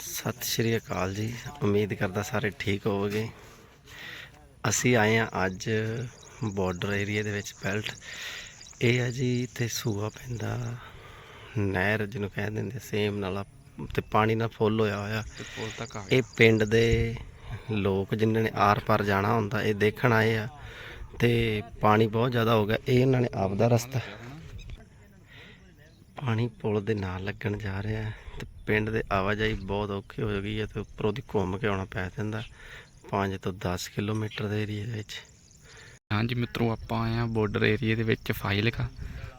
ਸਤਿ ਸ਼੍ਰੀ ਅਕਾਲ ਜੀ। ਉਮੀਦ ਕਰਦਾ ਸਾਰੇ ਠੀਕ ਹੋਵੋਗੇ। ਅਸੀਂ ਆਏ ਆ ਅੱਜ ਬਾਰਡਰ ਏਰੀਆ ਦੇ ਵਿੱਚ ਬੈਲਟ ਇਹ ਆ ਜੀ ਇੱਥੇ ਸੂਆ ਪੈਂਦਾ ਨਹਿਰ ਜਿਹਨੂੰ ਕਹਿ ਦਿੰਦੇ ਸੇਮ ਨਾਲਾ ਤੇ ਪਾਣੀ ਨਾਲ ਫੁੱਲ ਹੋਇਆ ਹੋਇਆ। ਇਹ ਪਿੰਡ ਦੇ ਲੋਕ ਜਿਨ੍ਹਾਂ ਨੇ ਆਰ ਪਾਰ ਜਾਣਾ ਹੁੰਦਾ ਇਹ ਦੇਖਣ ਆਏ ਆ। ਤੇ ਪਾਣੀ ਬਹੁਤ ਜ਼ਿਆਦਾ ਹੋ ਗਿਆ ਇਹ ਇਹਨਾਂ ਨੇ ਆਪਦਾ ਰਸਤਾ। ਪਾਣੀ ਪੁਲ ਦੇ ਨਾਲ ਲੱਗਣ ਜਾ ਰਿਹਾ ਤੇ ਪਿੰਡ ਦੇ ਆਵਾਜਾਈ ਬਹੁਤ ਔਖੀ ਹੋ ਗਈ ਹੈ ਤੇ ਉੱਪਰੋਂ ਦੀ ਘੁੰਮ ਕੇ ਆਉਣਾ ਪੈ ਜਾਂਦਾ 5 ਤੋਂ 10 ਕਿਲੋਮੀਟਰ ਦੇ ਏਰੀਆ ਦੇ ਵਿੱਚ। ਹਾਂਜੀ ਮਿੱਤਰੋ, ਆਪਾਂ ਆਏ ਆ ਬਾਰਡਰ ਏਰੀਆ ਦੇ ਵਿੱਚ ਫਾਈਲਕਾ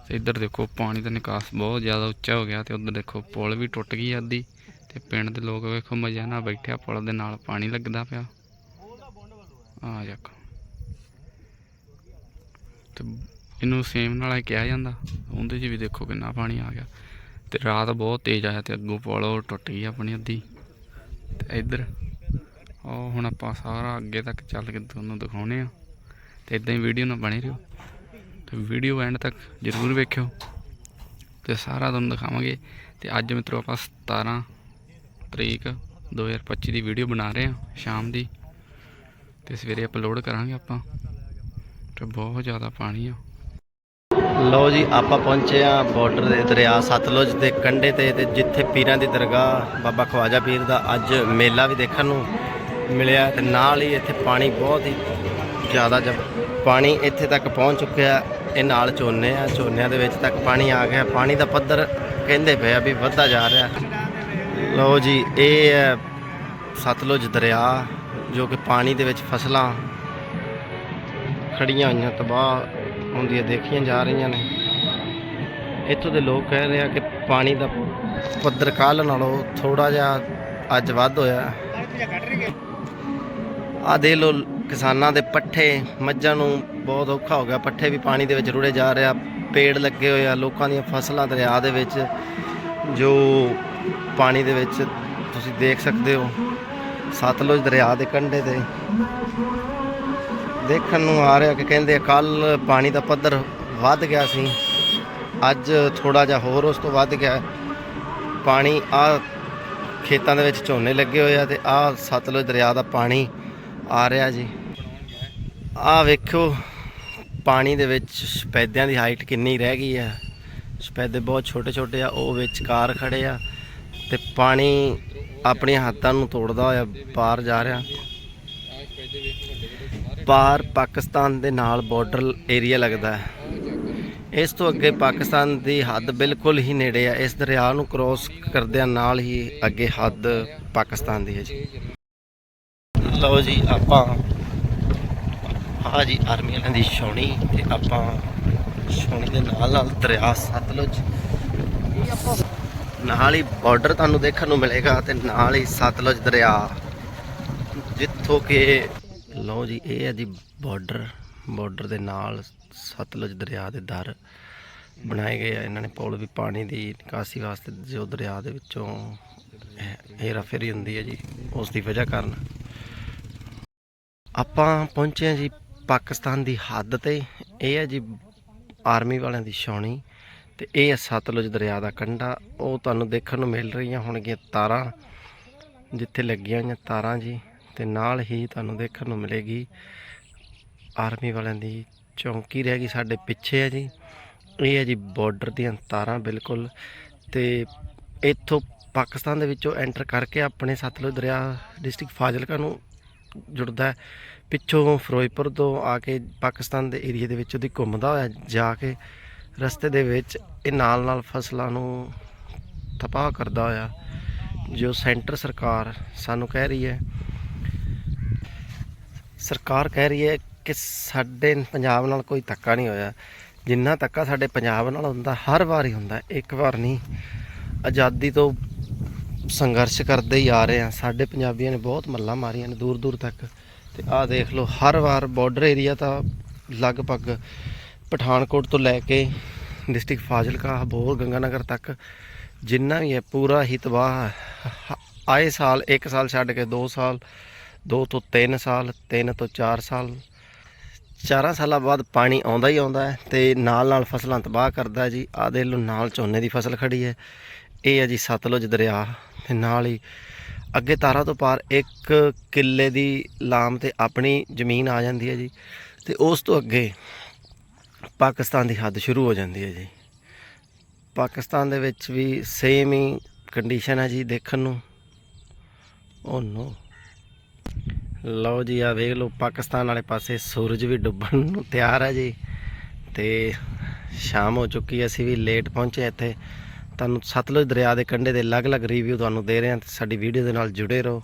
ਤੇ ਇੱਧਰ ਦੇਖੋ, ਪਾਣੀ ਦਾ ਨਿਕਾਸ ਬਹੁਤ ਜ਼ਿਆਦਾ ਉੱਚਾ ਹੋ ਗਿਆ ਤੇ ਉੱਧਰ ਦੇਖੋ, ਪੁਲ ਵੀ ਟੁੱਟ ਗਈ ਆ ਅੱਧੀ ਤੇ ਪਿੰਡ ਦੇ ਲੋਕ ਵੇਖੋ ਮਜ਼ਾ ਨਾਲ ਬੈਠਿਆ ਪੁਲ ਦੇ ਨਾਲ ਪਾਣੀ ਲੱਗਦਾ ਪਿਆ। ਆ ਜਾਕ ਤੇ ਇਹਨੂੰ ਸੇਮ ਨਾਲ ਕਿਹਾ ਜਾਂਦਾ, ਉਹਦੇ 'ਚ ਵੀ ਦੇਖੋ ਕਿੰਨਾ ਪਾਣੀ ਆ ਗਿਆ। ਤੇ ਰਾਤ ਬਹੁਤ ਤੇਜ਼ ਆਇਆ ਤੇ ਅੱਗੋਂ ਪੁਲ ਟੁੱਟ ਗਈ ਆਪਣੀ ਅੱਧੀ। ਤੇ ਇੱਧਰ ਉਹ ਹੁਣ ਆਪਾਂ ਸਾਰਾ ਅੱਗੇ ਤੱਕ ਚੱਲ ਕੇ ਤੁਹਾਨੂੰ ਦਿਖਾਉਣੇ ਆ। ਤੇ ਇਦਾਂ ਹੀ ਵੀਡੀਓ ਨਾਲ ਬਣੇ ਰਹੋ। ਤੇ ਵੀਡੀਓ ਐਂਡ ਤੱਕ ਜ਼ਰੂਰ ਵੇਖਿਓ। ਤੇ ਸਾਰਾ ਤੁਹਾਨੂੰ ਦਿਖਾਵਾਂਗੇ। ਤੇ ਅੱਜ ਮਿੱਤਰੋ ਆਪਾਂ 17 ਤਰੀਕ 2025 ਦੀ ਵੀਡੀਓ ਬਣਾ ਰਹੇ ਹਾਂ ਸ਼ਾਮ ਦੀ। ਤੇ ਸਵੇਰੇ ਅਪਲੋਡ ਕਰਾਂਗੇ ਆਪਾਂ। ਤੇ ਬਹੁਤ ਜ਼ਿਆਦਾ ਪਾਣੀ ਆ। ਲਓ ਜੀ, ਆਪਾਂ ਪਹੁੰਚੇ ਆ ਬਾਰਡਰ ਦੇ ਦਰਿਆ ਸਤਲੁਜ ਦੇ ਕੰਢੇ ਤੇ ਤੇ ਜਿੱਥੇ ਪੀਰਾਂ ਦੀ ਦਰਗਾਹ ਬਾਬਾ ਖਵਾਜਾ ਪੀਰ ਦਾ ਅੱਜ ਮੇਲਾ ਵੀ ਦੇਖਣ ਨੂੰ ਮਿਲਿਆ ਤੇ ਨਾਲ ਹੀ ਇੱਥੇ ਪਾਣੀ ਬਹੁਤ ਹੀ ਜ਼ਿਆਦਾ ਜਬ ਪਾਣੀ ਇੱਥੇ ਤੱਕ ਪਹੁੰਚ ਚੁੱਕਿਆ ਇਹ ਨਾਲ ਝੋਨੇ ਆ, ਝੋਨਿਆਂ ਦੇ ਵਿੱਚ ਤੱਕ ਪਾਣੀ ਆ ਗਿਆ। ਪਾਣੀ ਦਾ ਪੱਧਰ ਕਹਿੰਦੇ ਪਏ ਆ ਵੀ ਵੱਧਦਾ ਜਾ ਰਿਹਾ ਲਓ ਜੀ, ਇਹ ਹੈ ਸਤਲੁਜ ਦਰਿਆ ਜੋ ਕਿ ਪਾਣੀ ਦੇ ਵਿੱਚ ਫਸਲਾਂ ਖੜੀਆਂ ਹੋਈਆਂ, ਤਬਾਹ ਹੁੰਦੀਆਂ ਦੇਖੀਆਂ ਜਾ ਰਹੀਆਂ ਨੇ। ਇੱਥੋਂ ਦੇ ਲੋਕ ਕਹਿ ਰਹੇ ਆ ਕਿ ਪਾਣੀ ਦਾ ਪੱਧਰ ਕੱਲ੍ਹ ਨਾਲੋਂ ਥੋੜਾ ਜਿਹਾ ਅੱਜ ਵੱਧ ਹੋਇਆ। ਆ ਦੇ ਲੋ ਕਿਸਾਨਾਂ ਦੇ ਪੱਠੇ, ਮੱਝਾਂ ਨੂੰ ਬਹੁਤ ਔਖਾ ਹੋ ਗਿਆ। ਪੱਠੇ ਵੀ ਪਾਣੀ ਦੇ ਵਿੱਚ ਰੁੜੇ ਜਾ ਰਿਹਾ ਪੇੜ ਲੱਗੇ ਹੋਏ ਆ ਲੋਕਾਂ ਦੀਆਂ ਫਸਲਾਂ ਦਰਿਆ ਦੇ ਵਿੱਚ, ਜੋ ਪਾਣੀ ਦੇ ਵਿੱਚ ਤੁਸੀਂ ਦੇਖ ਸਕਦੇ ਹੋ। ਸਤਲੁਜ ਦਰਿਆ ਦੇ ਕੰਢੇ ਤੇ। ਦੇਖਣ ਨੂੰ ਆ ਰਿਹਾ ਕਿ ਕਹਿੰਦੇ ਕੱਲ ਪਾਣੀ ਦਾ ਪੱਧਰ ਵੱਧ ਗਿਆ ਸੀ। ਅੱਜ ਥੋੜਾ ਜਿਹਾ ਹੋਰ ਉਸ ਤੋਂ ਵੱਧ ਗਿਆ। ਪਾਣੀ ਆ ਖੇਤਾਂ ਦੇ ਵਿੱਚ ਝੋਨੇ ਲੱਗੇ ਹੋਏ ਆ ਤੇ ਆ ਸਤਲੁਜ ਦਰਿਆ ਦਾ ਪਾਣੀ ਆ ਰਿਹਾ ਜੀ। ਆ ਵੇਖੋ ਪਾਣੀ ਦੇ ਵਿੱਚ ਸਪੈਦਿਆਂ ਦੀ ਹਾਈਟ ਕਿੰਨੀ ਰਹਿ ਗਈ ਆ। ਸਪੈਦੇ ਬਹੁਤ ਛੋਟੇ ਛੋਟੇ ਆ, ਉਹ ਵਿਚਕਾਰ ਖੜੇ ਆ ਤੇ ਪਾਣੀ ਆਪਣੀਆਂ ਹੱਥਾਂ ਨੂੰ ਤੋੜਦਾ ਹੋਇਆ ਪਾਰ ਜਾ ਰਿਹਾ। ਪਾਰ ਪਾਕਿਸਤਾਨ ਦੇ ਨਾਲ ਬਾਰਡਰ ਏਰੀਆ ਲੱਗਦਾ ਹੈ। ਇਸ ਤੋਂ ਅੱਗੇ ਪਾਕਿਸਤਾਨ ਦੀ ਹੱਦ ਬਿਲਕੁਲ ਹੀ ਨੇੜੇ ਹੈ। ਇਸ ਦਰਿਆ ਨੂੰ ਕ੍ਰੋਸ ਕਰਦਿਆਂ ਨਾਲ ਹੀ ਅੱਗੇ ਹੱਦ ਪਾਕਿਸਤਾਨ ਦੀ ਹੈ ਜੀ। ਲਓ ਜੀ, ਆਪਾਂ ਆ ਜੀ ਆਰਮੀ ਵਾਲਿਆਂ ਦੀ ਛਾਉਣੀ ਤੇ ਆਪਾਂ ਛਾਉਣੀ ਦੇ ਨਾਲ ਨਾਲ ਦਰਿਆ ਸਤਲੁਜ ਨਾਲ ਹੀ ਬਾਰਡਰ ਤੁਹਾਨੂੰ ਦੇਖਣ ਨੂੰ ਮਿਲੇਗਾ ਤੇ ਨਾਲ ਹੀ ਸਤਲੁਜ ਦਰਿਆ। ਜਿੱਥੋਂ ਕਿ ਲਓ ਜੀ, ਇਹ ਹੈ ਜੀ ਬਾਰਡਰ ਬਾਰਡਰ ਦੇ ਨਾਲ ਸਤਲੁਜ ਦਰਿਆ ਦੇ ਦਰ ਬਣਾਏ ਗਏ ਆ। ਇਹਨਾਂ ਨੇ ਪੁਲ ਵੀ ਪਾਣੀ ਦੀ ਨਿਕਾਸੀ ਵਾਸਤੇ ਜੋ ਦਰਿਆ ਦੇ ਵਿੱਚੋਂ ਹੇਰਾ ਫੇਰੀ ਹੁੰਦੀ ਹੈ ਜੀ, ਉਸ ਦੀ ਵਜ੍ਹਾ ਕਾਰਨ। ਆਪਾਂ ਪਹੁੰਚੇ ਹਾਂ ਜੀ ਪਾਕਿਸਤਾਨ ਦੀ ਹੱਦ ਤੇ। ਇਹ ਹੈ ਜੀ ਆਰਮੀ ਵਾਲਿਆਂ ਦੀ ਛਾਉਣੀ ਤੇ ਇਹ ਹੈ ਸਤਲੁਜ ਦਰਿਆ ਦਾ ਕੰਢਾ। ਉਹ ਤੁਹਾਨੂੰ ਦੇਖਣ ਨੂੰ ਮਿਲ ਰਹੀਆਂ ਹੋਣਗੀਆਂ ਤਾਰਾਂ, ਜਿੱਥੇ ਲੱਗੀਆਂ ਹੋਈਆਂ ਤਾਰਾਂ ਜੀ। ਤੇ ਨਾਲ ਹੀ ਤੁਹਾਨੂੰ ਦੇਖਣ ਨੂੰ ਮਿਲੇਗੀ। ਆਰਮੀ ਵਾਲਿਆਂ ਦੀ ਚੌਂਕੀ ਰਹਿ ਗਈ ਸਾਡੇ ਪਿੱਛੇ ਹੈ ਜੀ। ਇਹ ਹੈ ਜੀ ਬਾਰਡਰ ਦੀਆਂ ਤਾਰਾਂ ਬਿਲਕੁਲ ਤੇ ਇੱਥੋਂ ਪਾਕਿਸਤਾਨ ਦੇ ਵਿੱਚੋਂ ਐਂਟਰ ਕਰਕੇ ਆਪਣੇ ਸਤਲੁਜ ਦਰਿਆ ਡਿਸਟ੍ਰਿਕਟ ਫਾਜ਼ਿਲਕਾ ਨੂੰ ਜੁੜਦਾ ਪਿੱਛੋਂ ਫਿਰੋਜ਼ਪੁਰ ਤੋਂ ਆ ਕੇ ਪਾਕਿਸਤਾਨ ਦੇ ਏਰੀਆ ਦੇ ਵਿੱਚ ਉਹਦੀ ਘੁੰਮਦਾ ਹੋਇਆ ਜਾ ਕੇ ਰਸਤੇ ਦੇ ਵਿੱਚ ਇਹ ਨਾਲ ਨਾਲ ਫਸਲਾਂ ਨੂੰ ਤਬਾਹ ਕਰਦਾ ਹੋਇਆ ਜੋ ਸੈਂਟਰ ਸਰਕਾਰ ਸਾਨੂੰ ਕਹਿ ਰਹੀ ਹੈ। ਸਰਕਾਰ ਕਹਿ ਰਹੀ ਹੈ ਕਿ ਸਾਡੇ ਪੰਜਾਬ ਨਾਲ ਕੋਈ ਧੱਕਾ ਨਹੀਂ ਹੋਇਆ। ਜਿੰਨਾ ਧੱਕਾ ਸਾਡੇ ਪੰਜਾਬ ਨਾਲ ਹੁੰਦਾ, ਹਰ ਵਾਰ ਹੀ ਹੁੰਦਾ। ਇੱਕ ਵਾਰ ਨਹੀਂ, ਆਜ਼ਾਦੀ ਤੋਂ ਸੰਘਰਸ਼ ਕਰਦੇ ਹੀ ਆ ਰਹੇ ਆ ਸਾਡੇ ਪੰਜਾਬੀਆਂ ਨੇ ਬਹੁਤ ਮੱਲਾਂ ਮਾਰੀਆਂ ਨੇ ਦੂਰ ਦੂਰ ਤੱਕ। ਤੇ ਆਹ ਦੇਖ ਲਓ, ਹਰ ਵਾਰ ਬਾਰਡਰ ਏਰੀਆ ਤਾਂ ਲਗਭਗ ਪਠਾਨਕੋਟ ਤੋਂ ਲੈ ਕੇ ਡਿਸਟ੍ਰਿਕਟ ਫਾਜ਼ਿਲਕਾ, ਬੋਰ, ਗੰਗਾਨਗਰ ਤੱਕ ਜਿੰਨਾ ਵੀ ਹੈ, ਪੂਰਾ ਹੀ ਤਬਾਹ ਹੈ। ਆਏ ਸਾਲ 1 ਸਾਲ ਛੱਡ ਕੇ 2 ਸਾਲ 2 ਤੋਂ 3 ਸਾਲ 3 ਤੋਂ 4 ਸਾਲ। ਚਾਰਾਂ ਸਾਲਾਂ ਬਾਅਦ ਪਾਣੀ ਆਉਂਦਾ ਹੀ ਆਉਂਦਾ ਹੈ ਤੇ ਨਾਲ ਨਾਲ ਫਸਲਾਂ ਤਬਾਹ ਕਰਦਾ ਜੀ। ਆਹ ਦੇਖ ਲਓ, ਨਾਲ ਝੋਨੇ ਦੀ ਫਸਲ ਖੜੀ ਹੈ। ਇਹ ਹੈ ਜੀ ਸਤਲੁਜ ਦਰਿਆ ਤੇ ਨਾਲ ਹੀ ਅੱਗੇ ਤਾਰਾਂ ਤੋਂ ਪਾਰ ਇੱਕ ਕਿੱਲੇ ਦੀ ਲਾਮ ਤੇ ਆਪਣੀ ਜ਼ਮੀਨ ਆ ਜਾਂਦੀ ਹੈ ਜੀ ਤੇ ਉਸ ਤੋਂ ਅੱਗੇ ਪਾਕਿਸਤਾਨ ਦੀ ਹੱਦ ਸ਼ੁਰੂ ਹੋ ਜਾਂਦੀ ਹੈ ਜੀ। ਪਾਕਿਸਤਾਨ ਦੇ ਵਿੱਚ ਵੀ ਸੇਮ ਹੀ ਕੰਡੀਸ਼ਨ ਹੈ ਜੀ ਦੇਖਣ ਨੂੰ। oh ਓ ਨੋ ਲਓ ਜੀ ਆ ਵੇਖ ਲਓ, ਪਾਕਿਸਤਾਨ ਵਾਲੇ ਪਾਸੇ ਸੂਰਜ ਵੀ ਡੁੱਬਣ ਨੂੰ ਤਿਆਰ ਹੈ ਜੀ। ਤੇ ਸ਼ਾਮ ਹੋ ਚੁੱਕੀ ਅਸੀਂ ਵੀ ਲੇਟ ਪਹੁੰਚੇ ਇੱਥੇ। ਤੁਹਾਨੂੰ ਸਤਲੁਜ ਦਰਿਆ ਦੇ ਕੰਢੇ ਦੇ ਅਲੱਗ-ਅਲੱਗ ਰਿਵਿਊ ਤੁਹਾਨੂੰ ਦੇ ਰਹੇ ਹਾਂ ਤੇ ਸਾਡੀ ਵੀਡੀਓ ਦੇ ਨਾਲ ਜੁੜੇ ਰਹੋ।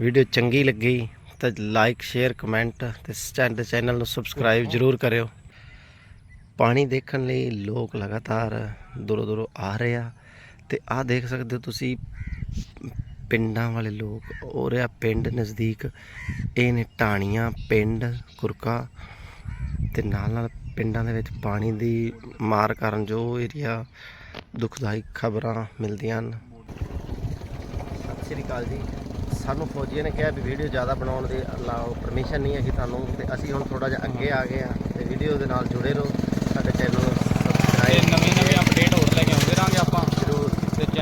ਵੀਡੀਓ ਚੰਗੀ ਲੱਗੀ ਤਾਂ ਲਾਈਕ ਸ਼ੇਅਰ ਕਮੈਂਟ ਤੇ ਚੈਨਲ ਚੈਨਲ ਨੂੰ ਸਬਸਕ੍ਰਾਈਬ ਜਰੂਰ ਕਰਿਓ। ਪਾਣੀ ਦੇਖਣ ਲਈ ਲੋਕ ਲਗਾਤਾਰ ਦੂਰੋਂ ਦੂਰੋਂ ਆ ਰਹੇ ਆ। ਤੇ ਆਹ ਦੇਖ ਸਕਦੇ ਹੋ ਤੁਸੀਂ ਪਿੰਡਾਂ ਵਾਲੇ ਲੋਕ ਹੋ ਰਿਹਾ ਪਿੰਡ ਨਜ਼ਦੀਕ। ਇਹ ਨੇ ਟਾਣੀਆਂ, ਪਿੰਡ ਕੁਰਕਾ ਤੇ ਨਾਲ ਨਾਲ ਪਿੰਡਾਂ ਦੇ ਵਿੱਚ ਪਾਣੀ ਦੀ ਮਾਰ ਕਾਰਨ ਜੋ ਏਰੀਆ ਦੁਖਦਾਈ ਖਬਰਾਂ ਮਿਲਦੀਆਂ ਹਨ। ਸਤਿ ਸ਼੍ਰੀ ਅਕਾਲ ਜੀ। ਸਾਨੂੰ ਫੌਜੀਆਂ ਨੇ ਕਿਹਾ ਵੀ ਵੀਡੀਓ ਜ਼ਿਆਦਾ ਬਣਾਉਣ ਦੀ ਅਲਾਓ ਪਰਮਿਸ਼ਨ ਨਹੀਂ ਹੈਗੀ ਤੁਹਾਨੂੰ ਤੇ ਅਸੀਂ ਹੁਣ ਥੋੜਾ ਜਿਹਾ ਅੱਗੇ ਆ ਗਏ ਆ ਤੇ ਵੀਡੀਓ ਦੇ ਨਾਲ ਜੁੜੇ ਰਹੋ। ਸਾਡੇ ਚੈਨਲ ਨੂੰ ਸਬਸਕ੍ਰਾਈਬ ਨਵੀਂ ਨਵੀਂ ਅਪਡੇਟ ਹੋਰ ਲੈ ਕੇ ਆਉਂਦੇ ਰਾਂਗੇ ਆਪਾਂ।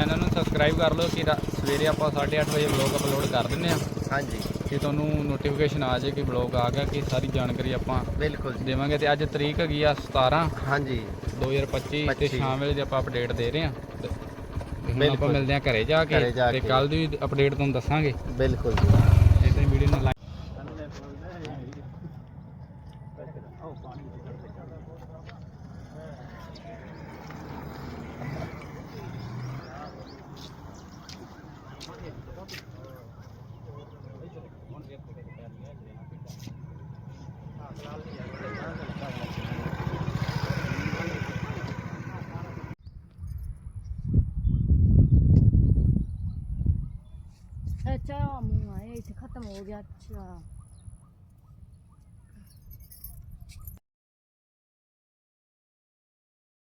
ਚੈਨਲ ਨੂੰ ਸਬਸਕ੍ਰਾਈਬ ਕਰ ਲਓ ਕਿ ਰਾ- ਸਵੇਰੇ ਆਪਾਂ 8:30 ਵਜੇ ਵਲੌਗ ਅਪਲੋਡ ਕਰ ਦਿੰਦੇ ਆ ਹਾਂਜੀ। ਕਿ ਤੁਹਾਨੂੰ ਨੋਟੀਫਿਕੇਸ਼ਨ ਆ ਜਾਏ ਕਿ ਵਲੌਗ ਆ ਗਿਆ ਕਿ ਸਾਰੀ ਜਾਣਕਾਰੀ ਆਪਾਂ ਬਿਲਕੁਲ ਜੀ। ਦੇਵਾਂਗੇ। ਤੇ ਅੱਜ ਤਰੀਕ ਹੈਗੀ ਆ 17 ਹਾਂਜੀ। 2025 ਤੇ 25 ਸ਼ਾਮ ਵੇਲੇ ਦੀ ਆਪਾਂ ਅਪਡੇਟ ਦੇ ਰਹੇ ਆ ਤੇ ਹੁਣ ਆਪਾਂ ਬਿਲਕੁਲ। ਮਿਲਦੇ ਆ ਘਰੇ ਜਾ ਘਰੇ ਕੇ ਜਾ ਤੇ ਕੇ। ਕੱਲ ਦੀ ਅਪਡੇਟ ਤੁਹਾਨੂੰ ਦੱਸਾਂਗੇ। ਬਿਲਕੁਲ ਜੀ। ਇਦਾਂ ਹੀ ਵੀਡੀਓ ਨਾਲ ਅੱਛਾ ਮੂੰਹ ਆਏ ਇੱਥੇ ਖਤਮ ਹੋ ਗਿਆ ਅੱਛਾ